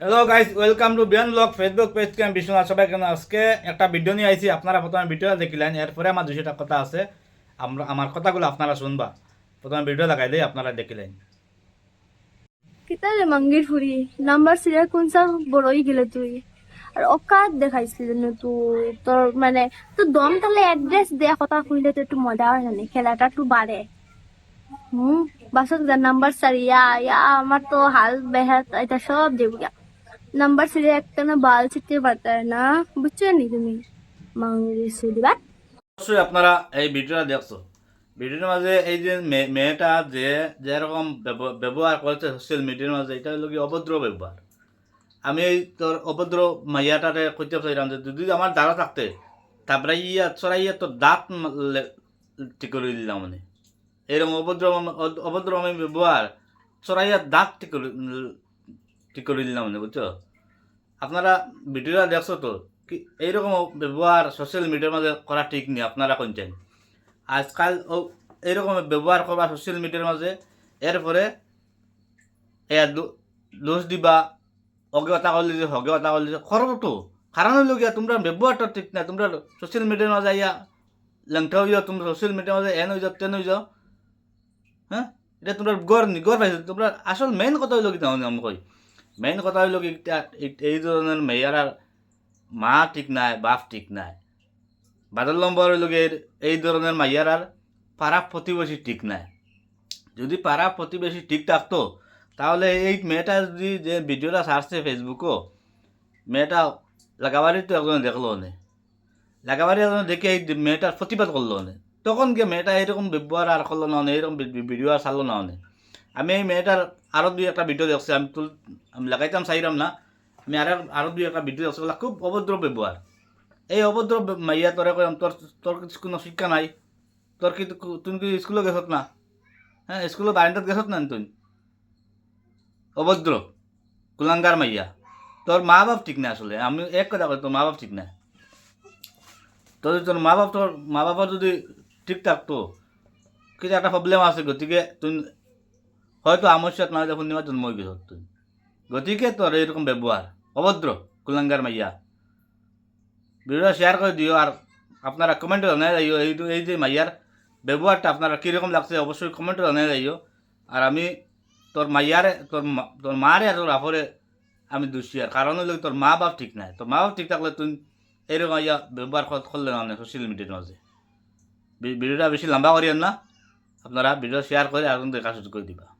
Hello guys welcome to বিয়ান blog Facebook page কে আমি বিশ্বনাথ সবাই কেন আজকে একটা ভিডিও নিয়ে আইছি। আপনারা প্রথমে ভিডিওটা দেখিলেন। এরপরে আমার দুশোটা কথা আছে, আমরা আমার কথাগুলো আপনারা শুনবা। প্রথমে ভিডিও লাগাই দেই, আপনারা দেখিলেন। কিতারে মাঙ্গির ফুরি, নাম্বার সিরিয়াল কোনসা বড়ই গেলে তুই? আর অকাত দেখাইছিল না তুই তোর মানে তোর দম তাহলে অ্যাড্রেস দেয়া কথা কইলে তো একটু মজা হয় না খেলাটা একটু বাড়ে। হুম বাসক যা নাম্বার সারিয়া ইয়া আমার তো হাল, বেহাত, এটা সব দেবুয়া নাম্বার সিরিয়া একটা না বাল ছিটতে পারতায় না, বুঝছ নি তুমি? মাঙ্গির সিরিয়া অবশ্যই আপনারা এই ভিডিওটা দেখছ। ভিডিওর মাঝে এই যে মেয়েটা যে যেরকম ব্যবহার করেছে সোশ্যাল মিডিয়ার মাঝে, এটা হলো কি অভদ্র ব্যবহার। আমি এই তোর অভদ্র মাইয়াটারে কইতে চাইলাম যে, যদি আমার দ্বারা থাকতে তারপরে ইয়া চড়াইয়া তোর দাঁত ঠিক করে দিলাম মানে এরকম অভদ্র অভদ্র আমি ব্যবহার, চড়াইয়া দাঁত ঠিক ঠিক করে দিলাম বুঝছ? আপনারা ভিডিওটা দেখছ তো, কি এইরকম ব্যবহার সোশ্যাল মিডিয়ার মাঝে করা ঠিক নেই, আপনারা কোনছেন আজকাল ও এইরকম ব্যবহার করবা সোশ্যাল মিডিয়ার মাঝে, এরপরে এয়া দোষ দিবা, অজ্ঞতা করলি যে, অজ্ঞতা করলি যে, করব তো। কারণ হইল গিয়া তোমরা ব্যবহারটা ঠিক না, তোমরা সোশ্যাল মিডিয়ার মাঝে ইয়া লেংটা হয়ে যাও তোমরা সোশ্যাল মিডিয়ার মাঝে এন হয়ে যাও তেন হয়ে যাও হ্যাঁ? এটা তোমরা গড় নি, গড় পাইছো, তোমরা আসল মেইন কথা হইল কি আমি কই? মেইন কথা হইল এই- ধরনের মেয়ারার মা ঠিক নাই, বাপ ঠিক নাই। বাদল নম্বর হইল এই ধরনের মাইয়ারার পাড়া প্রতিবেশী ঠিক নাই। যদি পাড়া প্রতিবেশী ঠিক থাকতো, তাহলে এই মেয়েটা যদি যে ভিডিওটা ছাড়ছে ফেসবুকও, মেয়েটা লাগাবাড়ি তো একজন দেখল নে। লাগাবাড়ি একজন দেখে এই মেয়েটার প্রতিবাদ করল নে। তখন গিয়ে মেয়েটা এরকম ব্যবহার আর করল না এরকম ভিডিও আর ছাড়লো না নে। আমি এই মেয়েটার আরও দুই একটা ভিডিও দেখছি, আমি তুল আমি লাগাইতাম চাইলাম না। আমি আর আরও দুই একটা ভিডিও দেখছি খুব অভদ্র ব্যবহার এই অভদ্র মাইয়া তোরে কইম তোর তোর কোনো শিক্ষা নাই। তোর কি তুই কি স্কুলে গেছত না? হ্যাঁ স্কুলে বারান্দাত গেছত না তুই? অভদ্র কুলাঙ্গার মাইয়া। তোর মা বাপ ঠিক না আসলে আমি এক কথা কই তোর মা বাপ ঠিক না তোর তোর মা বাপ তোর মা বাবা যদি ঠিক থাকতো কিছু একটা প্রবলেম আছে, গতিকে তুই হয়তো আমার সাথে না যখন নিমা জন্ম হয়ে তুই গতিকে তোর এরকম ব্যবহার, অভদ্র, কুলাঙ্গার মাইয়া। ভিডিও শেয়ার করে দিও আর আপনারা কমেন্টে জানাই যাইও এই এই যে মাইয়ার ব্যবহারটা আপনারা কীরকম লাগছে অবশ্যই কমেন্টে জানাই যাইও আর আমি তোর মাইয়ারে, তোর তোর মারে আর তোর আপরে আমি দোষী আর। কারণ হলো তোর মা বাপ ঠিক নাই। তোর মা বাপ ঠিক থাকলে তুই এরকম ইয়া ব্যবহার কর- করলে না সোশ্যাল মিডিয়ার মাঝে। ভিডিওটা বেশি লম্বা করিয়েন না। আপনারা ভিডিও শেয়ার করে আর দেখা শুরু করে দিবা।